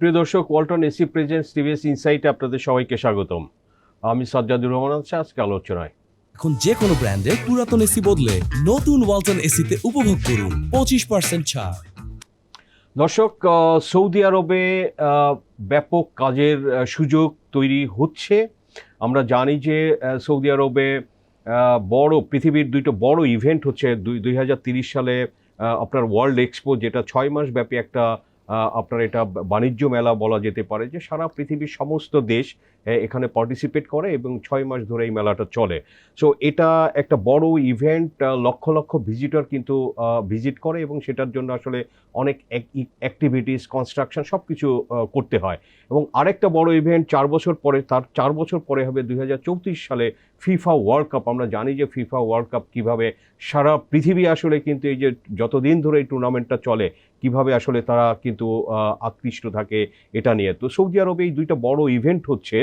প্রিয় দর্শক Walton AC presents TVS ইনসাইটে আপনাদের সবাইকে স্বাগতম। আমি সজ্জাদুর রহমান আছি আজকে আলোচনায়। এখন যে কোনো ব্র্যান্ডের পুরাতন এসি বদলে নতুন ওয়ালটন এসিতে উপভোগ করুন পঁচিশ পার্সেন্ট ছাড়। দর্শক সৌদি আরবে ব্যাপক কাজের সুযোগ তৈরি হচ্ছে। আমরা জানি যে সৌদি আরবে বড় পৃথিবীর দুইটা বড় ইভেন্ট হচ্ছে দুই দুই হাজার তিরিশ সালে আপনার ওয়ার্ল্ড এক্সপো যেটা ছয় মাস ব্যাপী একটা আপনার এটা বাণিজ্য মেলা বলা যেতে পারে যে সারা পৃথিবীর সমস্ত দেশ এখানে পার্টিসিপেট করে এবং ছয় মাস ধরে এই মেলাটা চলে। সো এটা একটা বড় ইভেন্ট লক্ষ লক্ষ ভিজিটর কিন্তু ভিজিট করে এবং সেটার জন্য আসলে অনেক অ্যাক্টিভিটিস কনস্ট্রাকশন সব কিছু করতে হয়। এবং আরেকটা বড় ইভেন্ট চার বছর পরে, তার চার বছর পরে হবে দুই হাজার চৌত্রিশ সালে ফিফা ওয়ার্ল্ড কাপ আমরা জানি যে ফিফা ওয়ার্ল্ড কাপ কীভাবে সারা পৃথিবী আসলে কিন্তু এই যে যতদিন ধরে এই টুর্নামেন্টটা চলে কীভাবে আসলে তারা কিন্তু আকৃষ্ট থাকে এটা নিয়ে। তো সৌদি আরবে এই দুইটা বড় ইভেন্ট হচ্ছে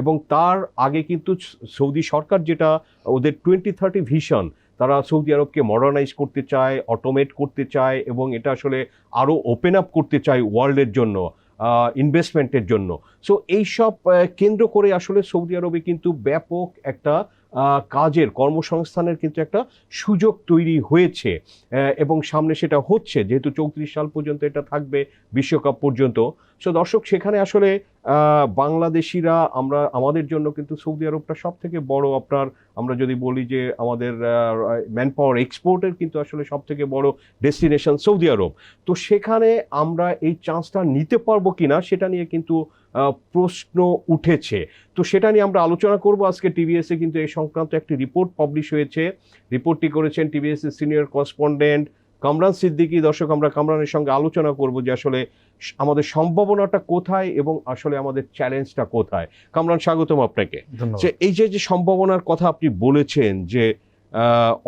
এবং তার আগে কিন্তু সৌদি সরকার যেটা, ওদের টোয়েন্টি থার্টি ভিশন তারা সৌদি আরবকে মডার্নাইজ করতে চায় অটোমেট করতে চায় এবং এটা আসলে আরও ওপেন আপ করতে চায় ওয়ার্ল্ডের জন্য ইনভেস্টমেন্টের জন্য। সো এইসব কেন্দ্র করে আসলে সৌদি আরবে কিন্তু ব্যাপক একটা কাজের, কর্মসংস্থানের কিন্তু একটা সুযোগ তৈরি হয়েছে। এবং সামনে সেটা হচ্ছে, যেহেতু চৌত্রিশ সাল পর্যন্ত এটা থাকবে, বিশ্বকাপ পর্যন্ত। সো দর্শক, সেখানে আসলে বাংলাদেশিরা আমরা, আমাদের জন্য কিন্তু সৌদি আরবটা সব থেকে বড় আপনার, আমরা যদি বলি যে আমাদের ম্যান পাওয়ার এক্সপোর্টের কিন্তু আসলে সব থেকে বড় ডেস্টিনেশন সৌদি আরব। তো সেখানে আমরা এই চান্সটা নিতে পারব কিনা, সেটা নিয়ে কিন্তু প্রশ্ন উঠেছে। তো সেটা নিয়ে আমরা আলোচনা করব। আজকে টিভিএসে কিন্তু এই সংক্রান্ত একটি রিপোর্ট পাবলিশ হয়েছে। রিপোর্টটি করেছেন টিভিএসের সিনিয়র করেসপন্ডেন্ট কামরান সিদ্দিকী। দর্শক আমরা কামরানের সঙ্গে আলোচনা করব যে আসলে আমাদের সম্ভাবনাটা কোথায় এবং আসলে আমাদের চ্যালেঞ্জটা কোথায়। কামরান স্বাগতম আপনাকে। যে এই যে যে সম্ভাবনার কথা আপনি বলেছেন যে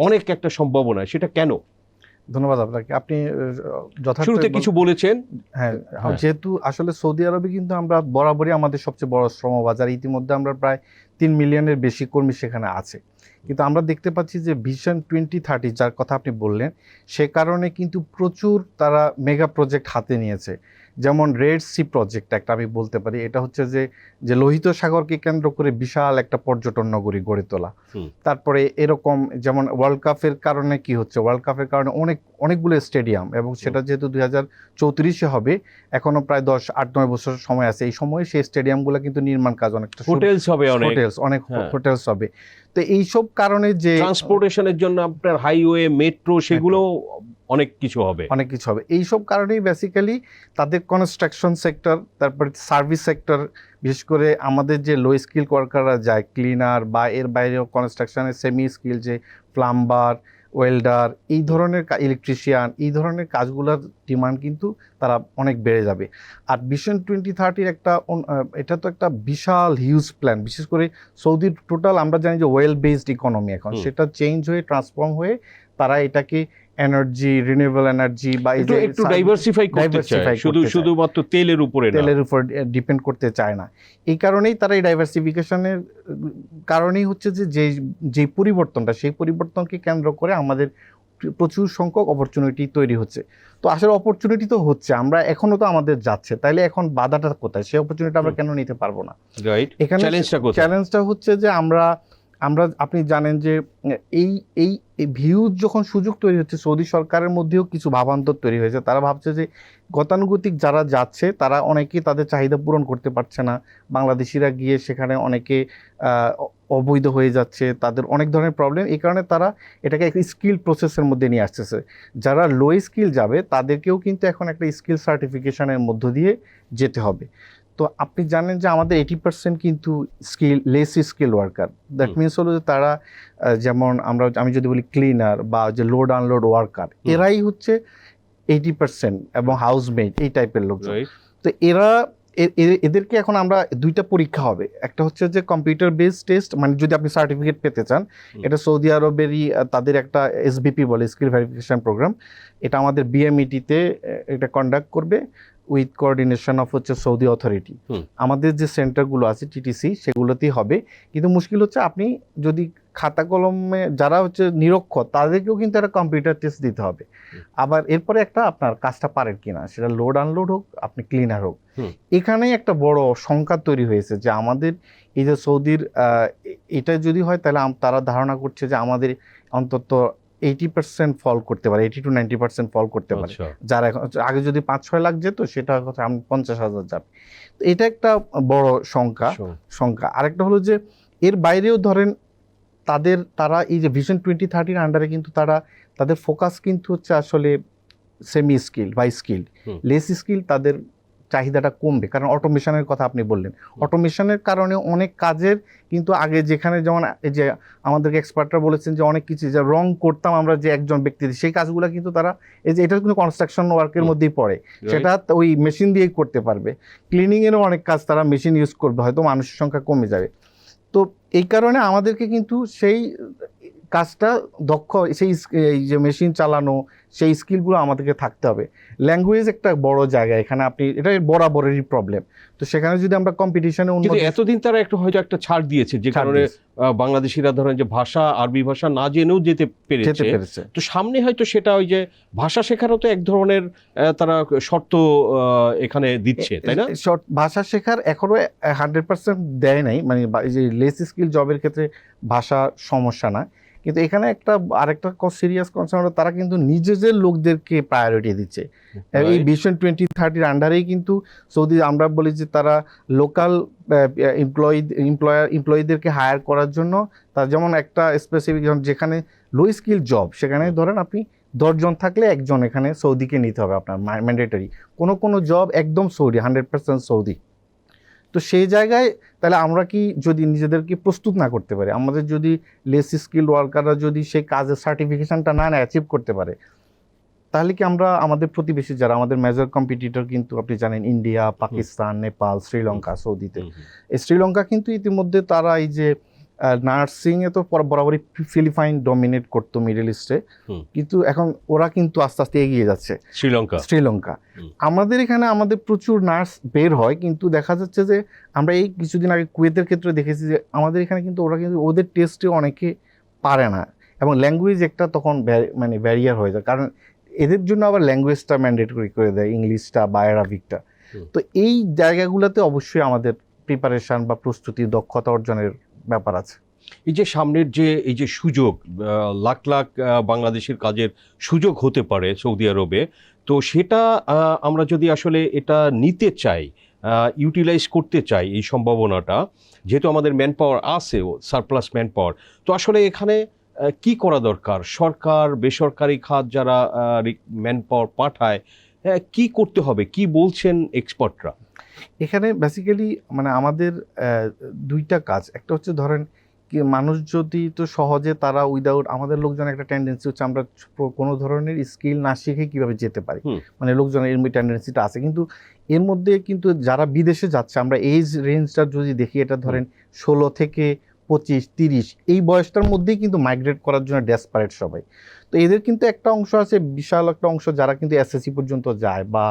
অনেক একটা সম্ভাবনা সেটা কেন? ধন্যবাদ আপনাকে। আপনি শুরুতে কিছু বলেছেন। হ্যাঁ হ্যাঁ। যেহেতু আসলে সৌদি আরবে কিন্তু আমরা বরাবরই আমাদের সবচেয়ে বড় শ্রম বাজার ইতিমধ্যে আমরা প্রায় তিন মিলিয়নের বেশি কর্মী সেখানে আছে। কিন্তু আমরা দেখতে পাচ্ছি যে ভিশন টোয়েন্টি থার্টি যার কথা আপনি বললেন সে কারণে কিন্তু প্রচুর তারা মেগা প্রজেক্ট হাতে নিয়েছে। যেমন রেড সি প্রজেক্ট একটা আমি বলতে পারি এটা হচ্ছে যে যে লোহিত সাগরকে কেন্দ্র করে বিশাল একটা পর্যটন নগরী গড়ে তোলা। তারপরে এরকম যেমন ওয়ার্ল্ড কাপের কারণে কি হচ্ছে? ওয়ার্ল্ড কাপের কারণে অনেক অনেকগুলো স্টেডিয়াম এবং সেটা যেহেতু দুই হাজার চৌত্রিশে হবে এখনও প্রায় দশ আট নয় বছর সময় আছে। এই সময়ে সেই স্টেডিয়ামগুলো কিন্তু নির্মাণ কাজ অনেকটা হোটেলস হবে অনেক। হোটেলস অনেক হ্যাঁ। হোটেলস হবে। তো এইসব কারণে যে ট্রান্সপোর্টেশনের জন্য আপনার হাইওয়ে মেট্রো সেগুলো অনেক কিছু হবে। অনেক কিছু হবে। এইসব কারণেই বেসিক্যালি তাদের কনস্ট্রাকশন সেক্টর তারপরে সার্ভিস সেক্টর বিশেষ করে আমাদের যে লো স্কিল ওয়ার্কাররা যায় ক্লিনার বা এর বাইরেও কনস্ট্রাকশনের সেমি স্কিল যে প্লাম্বার ওয়েল্ডার এই ধরনের ইলেকট্রিশিয়ান এই ধরনের কাজগুলোর ডিমান্ড কিন্তু তারা অনেক বেড়ে যাবে। আর ভিশন টোয়েন্টি থার্টির একটা এটা তো একটা বিশাল হিউজ প্ল্যান বিশেষ করে সৌদির টোটাল আমরা জানি যে ওয়েল বেসড ইকোনমি এখন সেটা চেঞ্জ হয়ে ট্রান্সফর্ম হয়ে তারা এটাকে এনার্জি রিনিউয়েবল এনার্জি বা এই একটু যে একটু ডাইভার্সিফাই করতে চায়। শুধু শুধুমাত্র তেলের উপরে না। তেলের উপর ডিপেন্ড করতে চায় না। এই কারণেই তারা এই ডাইভার্সিফিকেশনের কারণেই হচ্ছে যে যে যে পরিবর্তনটা সেই পরিবর্তনকে কেন্দ্র করে আমাদের প্রচুর সংখ্যক অপরচুনিটি তৈরি হচ্ছে। তো আসলে অপরচুনিটি তো হচ্ছে আমরা এখনও তো আমাদের যাচ্ছে। তাইলে এখন বাধাটা কোথায়? সেই অপরচুনিটি আমরা কেন নিতে পারব না? রাইট এখানে চ্যালেঞ্জটা চ্যালেঞ্জটা হচ্ছে যে আমরা আমরা, আপনি জানেন যে, এই এই ভিউ যখন সুযোগ তৈরি হচ্ছে, সৌদি সরকারের মধ্যেও কিছু ভাবান্তর তৈরি হয়েছে। তারা ভাবছে যে, গতানুগতিক যারা যাচ্ছে, তারা অনেকেই তাদের চাহিদা পূরণ করতে পারছে না। বাংলাদেশিরা গিয়ে সেখানে অনেকে অবৈধ হয়ে যাচ্ছে, তাদের অনেক ধরনের প্রবলেম এই কারণে তারা এটাকে একটা স্কিল প্রসেসের মধ্যে নিয়ে আসতেছে। যারা লো স্কিল যাবে, তাদেরকেও কিন্তু এখন একটা স্কিল সার্টিফিকেশনের মধ্য দিয়ে যেতে হবে। তো আপনি জানেন যে আমাদের এইটি পার্সেন্ট কিন্তু skill less skill worker that. Means হলো যে তারা যেমন আমরা আমি যদি বলি ক্লিনার বা যে লোড আনলোড ওয়ার্কার এরাই হচ্ছে এইটি পার্সেন্ট এবং হাউসমেড এই টাইপের লোকজন। তো এরা এদেরকে এখন আমরা দুইটা পরীক্ষা হবে। একটা হচ্ছে যে কম্পিউটার বেসড টেস্ট মানে যদি আপনি সার্টিফিকেট পেতে চান এটা সৌদি আরবেরই তাদের একটা এসবিপি বলে স্কিল ভেরিফিকেশন প্রোগ্রাম এটা আমাদের বিএমইটিতে এটা কন্ডাক্ট করবে। উইথ কোঅর্ডিনেশন অফ হচ্ছে সৌদি অথরিটি আমাদের যে সেন্টারগুলো আছে টিটিসি সেগুলোতেই হবে। কিন্তু মুশকিল হচ্ছে আপনি যদি খাতা কলমে যারা হচ্ছে নিরক্ষর তাদেরকেও কিন্তু একটা কম্পিউটার টেস্ট দিতে হবে। আবার এরপরে একটা আপনার কাজটা পারেন কিনা সেটা লোড আনলোড হোক আপনি ক্লিনার হোক। এখানেই একটা বড় সংখ্যা তৈরি হয়েছে যে আমাদের এই যে সৌদির এটা যদি হয় তাহলে তারা ধারণা করছে যে আমাদের অন্তত এইটি পার্সেন্ট ফল করতে পারে eighty to ninety percent fall করতে পারে। আচ্ছা। যারা এখন আগে যদি পাঁচ ছয় লাখ যেত সেটা হচ্ছে আমি পঞ্চাশ হাজার যাবে। তো এটা একটা বড় সংখ্যা। সংখ্যা। আরেকটা হলো যে এর বাইরেও ধরেন তাদের তারা এই যে ভিশন টোয়েন্টি থার্টির আন্ডারে কিন্তু তারা তাদের ফোকাস কিন্তু হচ্ছে আসলে সেমি স্কিল বা স্কিল লেস স্কিল তাদের চাহিদাটা কমবে। কারণ অটোমেশনের কথা আপনি বললেন। অটোমেশনের কারণে অনেক কাজের কিন্তু আগে যেখানে যেমন এই যে আমাদেরকে এক্সপার্টরা বলেছেন যে অনেক কিছু যে রং করতাম আমরা যে একজন ব্যক্তি সেই কাজগুলো কিন্তু তারা এই যে এটা কিন্তু কনস্ট্রাকশন ওয়ার্কের মধ্যেই পড়ে। সেটা ওই মেশিন দিয়েই করতে পারবে। ক্লিনিংয়েরও অনেক কাজ তারা মেশিন ইউজ করবে হয়তো মানুষের সংখ্যা কমে যাবে। তো এই কারণে আমাদেরকে কিন্তু সেই কাজটা দক্ষ সেই এই যে মেশিন চালানো সেই স্কিলগুলো আমাদেরকে থাকতে হবে। ল্যাঙ্গুয়েজ একটা বড় জায়গা এখানে আপনি এটা বরাবরেরই প্রবলেম তো সেখানে যদি আমরা কম্পিটিশনে এতদিন তারা একটু হয়তো একটা ছাড় দিয়েছে যে কারণে বাংলাদেশিরা ধরেন যে ভাষা আরবি ভাষা না জেনেও যেতে পেরেছে। তো সামনে হয়তো সেটা ওই যে ভাষা শেখারও তো এক ধরনের তারা শর্ত এখানে দিচ্ছে তাই না? ভাষা শেখার এখনও হান্ড্রেড পার্সেন্ট দেয় নাই। মানে এই যে লেস স্কিল জবের ক্ষেত্রে ভাষা সমস্যা না। কিন্তু এখানে একটা আরেকটা সিরিয়াস কনসার্ন তারা কিন্তু নিজেদের লোকদেরকে প্রায়োরিটি দিচ্ছে। এই ভিশন টোয়েন্টি থার্টির আন্ডারেই কিন্তু সৌদি আমরা বলি যে তারা লোকাল এমপ্লয়ি এমপ্লয়ার এমপ্লয়ীদেরকে হায়ার করার জন্য তার যেমন একটা স্পেসিফিক যেখানে লো স্কিল জব সেখানে ধরেন আপনি দশজন থাকলে একজন এখানে সৌদিকে নিতে হবে আপনার ম্যান্ডেটরি কোনো কোনো জব একদম সৌদি হান্ড্রেড পার্সেন্ট সৌদি। তো সেই জায়গায় তাহলে আমরা কি যদি নিজেদেরকে প্রস্তুত না করতে পারি আমাদের যদি লেস স্কিল ওয়ার্কাররা যদি সেই কাজের সার্টিফিকেশনটা না অ্যাচিভ করতে পারে তাহলে কি আমরা আমাদের প্রতিবেশী যারা আমাদের মেজর কম্পিটিটর কিন্তু আপনি জানেন ইন্ডিয়া পাকিস্তান নেপাল শ্রীলঙ্কা সৌদিতে শ্রীলঙ্কা কিন্তু ইতিমধ্যে তারা এই যে নার্সিংয়ে তো বরাবরই ফিলিপাইন ডমিনেট করতো মিডল ইস্টে কিন্তু এখন ওরা কিন্তু আস্তে আস্তে এগিয়ে যাচ্ছে। শ্রীলঙ্কা শ্রীলঙ্কা আমাদের এখানে আমাদের প্রচুর নার্স বের হয় কিন্তু দেখা যাচ্ছে যে আমরা এই কিছুদিন আগে কুয়েতের ক্ষেত্রে দেখেছি যে আমাদের এখানে কিন্তু ওরা কিন্তু ওদের টেস্টে অনেকে পারে না। এবং ল্যাঙ্গুয়েজ একটা তখন মানে ব্যারিয়ার হয়ে যায়। কারণ এদের জন্য আবার ল্যাঙ্গুয়েজটা ম্যান্ডেটরি করে দেয় ইংলিশটা বা অ্যারাবিকটা তো এই জায়গাগুলোতে অবশ্যই আমাদের প্রিপারেশান বা প্রস্তুতি দক্ষতা অর্জনের ব্যাপার আছে। এই যে সামনের যে এই যে সুযোগ লাখ লাখ বাংলাদেশের কাজের সুযোগ হতে পারে সৌদি আরবে তো সেটা আমরা যদি আসলে এটা নিতে চাই ইউটিলাইজ করতে চাই এই সম্ভাবনাটা যেহেতু আমাদের ম্যান পাওয়ার আছে সারপ্লাস ম্যান পাওয়ার তো আসলে এখানে কি করা দরকার? সরকার বেসরকারি খাত যারা ম্যান পাওয়ার পাঠায় হ্যাঁ, কি করতে হবে? কি বলছেন এক্সপার্টরা এখানে বেসিক্যালি মানে আমাদের দুইটা কাজ। একটা হচ্ছে ধরেন কি মানুষ যদি তো সহজে তারা উইদাউট আমাদের লোকজন একটা টেন্ডেন্সি হচ্ছে আমরা কোনো ধরনের স্কিল না শিখে কীভাবে যেতে পারি? মানে লোকজনের এর টেন্ডেন্সিটা আছে। কিন্তু এর মধ্যে কিন্তু যারা বিদেশে যাচ্ছে আমরা এজ রেঞ্জটা যদি দেখি এটা ধরেন ষোলো থেকে পঁচিশ তিরিশ এই বয়সটার মধ্যেই কিন্তু মাইগ্রেট করার জন্য ডেসপারেট সবাই। তো এদের কিন্তু একটা অংশ আছে বিশাল একটা অংশ যারা কিন্তু এসএসসি পর্যন্ত যায় বা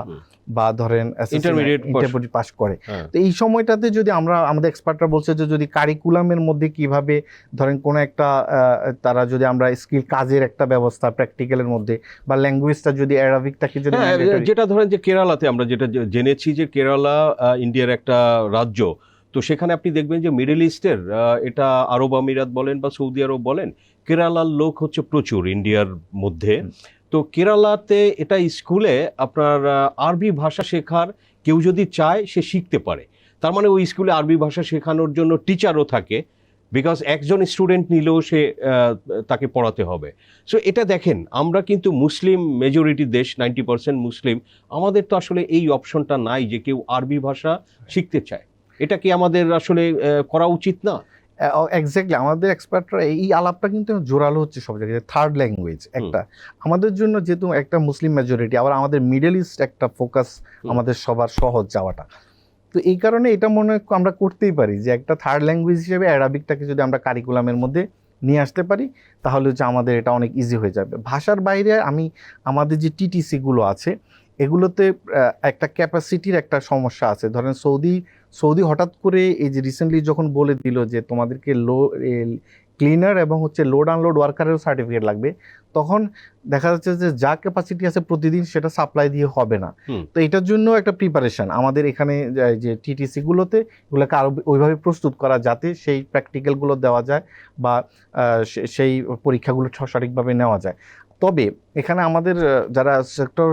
বা ধরেন ইন্টারমিডিয়েট পাস করে। হ্যাঁ। তো এই সময়টাতে যদি আমরা আমাদের এক্সপার্টরা বলছে যে যদি কারিকুলামের মধ্যে কীভাবে ধরেন কোনো একটা তারা যদি আমরা স্কিল কাজের একটা ব্যবস্থা প্র্যাকটিক্যালের মধ্যে বা ল্যাঙ্গুয়েজটা যদি অ্যারাবিকটাকে যদি হ্যাঁ যেটা ধরেন যে কেরালাতে আমরা যেটা জেনেছি যে কেরালা ইন্ডিয়ার একটা রাজ্য তো সেখানে আপনি দেখবেন যে মিডল ইস্টের এটা আরব আমিরাত বলেন বা সৌদি আরব বলেন কেরালার লোক হচ্ছে প্রচুর ইন্ডিয়ার মধ্যে। তো কেরালাতে এটা স্কুলে আপনার আরবি ভাষা শেখার কেউ যদি চায় সে শিখতে পারে। তার মানে ওই স্কুলে আরবি ভাষা শেখানোর জন্য টিচারও থাকে বিকজ একজন স্টুডেন্ট নিলেও সে তাকে পড়াতে হবে। সো এটা দেখেন আমরা কিন্তু মুসলিম মেজরিটি দেশ নাইনটি পার্সেন্ট মুসলিম আমাদের তো আসলে এই অপশনটা নাই যে কেউ আরবি ভাষা শিখতে চায়। এটা কি আমাদের আসলে করা উচিত না? এক্স্যাক্টলি আমাদের এক্সপার্টরা এই আলাপটা কিন্তু জোরালো হচ্ছে সব জায়গায় থার্ড ল্যাঙ্গুয়েজ একটা। আমাদের জন্য যেহেতু একটা মুসলিম মেজরিটি আবার আমাদের মিডল ইস্ট একটা ফোকাস আমাদের সবার সহজ যাওয়াটা। তো এই কারণে এটা মনে আমরা করতেই পারি যে একটা থার্ড ল্যাঙ্গুয়েজ হিসেবে অ্যারাবিকটাকে যদি আমরা কারিকুলামের মধ্যে নিয়ে আসতে পারি তাহলে হচ্ছে আমাদের এটা অনেক ইজি হয়ে যাবে। ভাষার বাইরে আমি আমাদের যে টিটিসিগুলো আছে এগুলোতে একটা ক্যাপাসিটির একটা সমস্যা আছে। ধরেন সৌদি সৌদি হঠাৎ করে এই যে রিসেন্টলি যখন বলে দিল যে তোমাদেরকে লো ক্লিনার এবং হচ্ছে লোড আনলোড ওয়ার্কারেরও সার্টিফিকেট লাগবে তখন দেখা যাচ্ছে যে যা ক্যাপাসিটি আছে প্রতিদিন সেটা সাপ্লাই দিয়ে হবে না। তো এটার জন্য একটা প্রিপারেশন আমাদের এখানে যে- যে টিটিসি গুলোতে এগুলোকে আরও ওইভাবে প্রস্তুত করা যাতে সেই প্র্যাকটিক্যালগুলো দেওয়া যায় বা সেই পরীক্ষাগুলো সঠিকভাবে নেওয়া যায়। তবে এখানে আমাদের যারা সেক্টর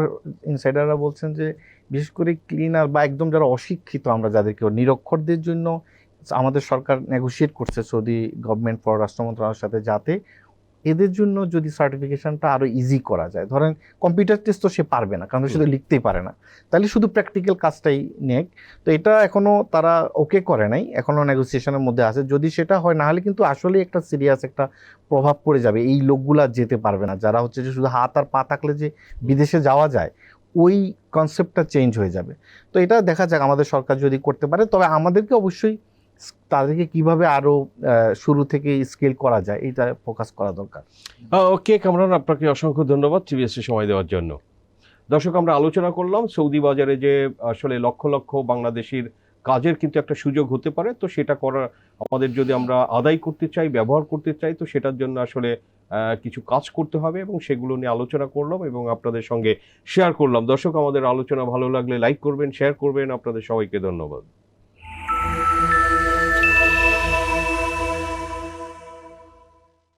ইনসাইডাররা বলছেন যে বিশেষ করে ক্লিনার বা একদম যারা অশিক্ষিত আমরা যাদেরকে নিরক্ষরদের জন্য আমাদের সরকার নেগোশিয়েট করছে সৌদি গভর্নমেন্ট পররাষ্ট্র মন্ত্রণালয়ের সাথে যাতে এদের জন্য যদি সার্টিফিকেশনটা আরও ইজি করা যায়। ধরেন কম্পিউটার টেস্ট তো সে পারবে না কারণ সে শুধু লিখতেই পারে না। তাহলে শুধু প্র্যাকটিক্যাল কাজটাই নেক। তো এটা এখনও তারা ওকে করে নাই এখনও নেগোসিয়েশনের মধ্যে আছে। যদি সেটা হয় না হলে কিন্তু আসলে একটা সিরিয়াস একটা প্রভাব পড়ে যাবে। এই লোকগুলা যেতে পারবে না। যারা হচ্ছে যে শুধু হাত আর পা থাকলে যে বিদেশে যাওয়া যায় ওই কনসেপ্টটা চেঞ্জ হয়ে যাবে। তো এটা দেখা যাক আমাদের সরকার যদি করতে পারে তবে আমাদেরকে অবশ্যই তাদেরকে কীভাবে আরও আহ, শুরু থেকে স্কেল করা যায় এটা ফোকাস করা দরকার। ওকে কামরান আপনাকে অসংখ্য ধন্যবাদ সিবিএসসি সময় দেওয়ার জন্য। দর্শক আমরা আলোচনা করলাম সৌদি বাজারে যে আসলে লক্ষ লক্ষ বাংলাদেশির কাজের কিন্তু একটা সুযোগ হতে পারে তো সেটা করা আমাদের যদি আমরা আদায় করতে চাই ব্যবহার করতে চাই তো সেটার জন্য আসলে কিছু কাজ করতে হবে এবং সেগুলো নিয়ে আলোচনা করলাম এবং আপনাদের সঙ্গে শেয়ার করলাম। দর্শক, আমাদের আলোচনা ভালো লাগলে লাইক করবেন শেয়ার করবেন। আপনাদের সবাইকে ধন্যবাদ।